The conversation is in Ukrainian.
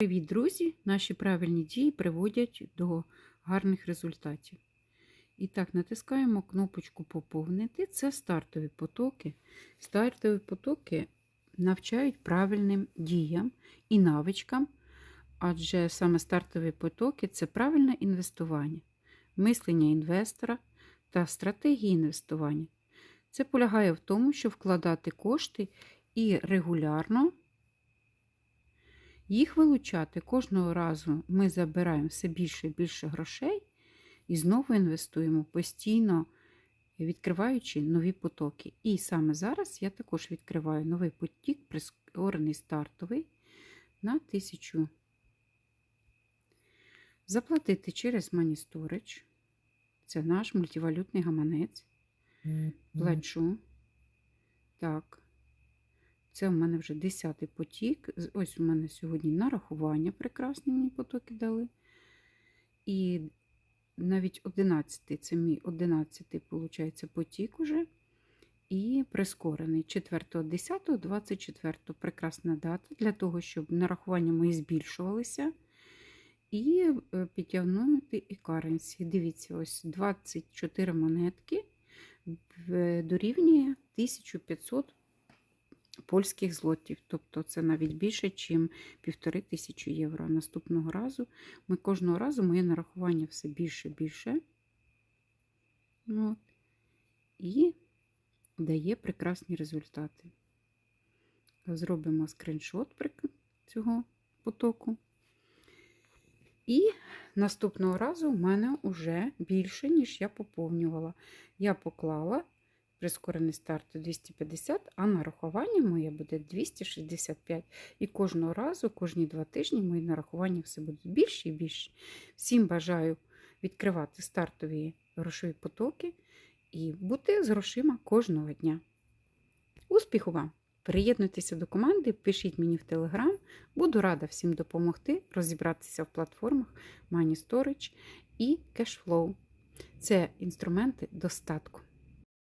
Привіт, друзі! Наші правильні дії приводять до гарних результатів. І так, натискаємо кнопочку Поповнити. Це стартові потоки. Стартові потоки навчають правильним діям і навичкам, адже саме стартові потоки це правильне інвестування, мислення інвестора та стратегії інвестування. Це полягає в тому, щоб вкладати кошти і регулярно їх вилучати кожного разу ми забираємо все більше і більше грошей і знову інвестуємо постійно, відкриваючи нові потоки. І саме зараз я також відкриваю новий потік, прискорений стартовий на 1000. Заплатити через Money Storage. Це наш мультивалютний гаманець. Плачу. Так. Це у мене вже 10-й потік. Ось у мене сьогодні нарахування прекрасні мені потоки дали. І навіть 11-й, це мій 11-й, виходить, потік уже. І прискорений 4, 10, 24. Прекрасна дата для того, щоб нарахування мої збільшувалися. І підтягнути і каренсі. Дивіться, ось 24 монетки дорівнює 1500 польських злотів. Тобто це навіть більше, ніж півтори тисячі євро. Наступного разу ми кожного разу моє нарахування все більше і більше. От. І дає прекрасні результати. Зробимо скріншот цього потоку. І наступного разу в мене вже більше, ніж я поповнювала. Я поклала прискорений старт 250, а нарахування моє буде 265. І кожного разу, кожні два тижні, мої нарахування все будуть більше і більше. Всім бажаю відкривати стартові грошові потоки і бути з грошима кожного дня. Успіху вам! Приєднуйтеся до команди, пишіть мені в Телеграм. Буду рада всім допомогти розібратися в платформах Money Storage і Cashflow. Це інструменти достатку.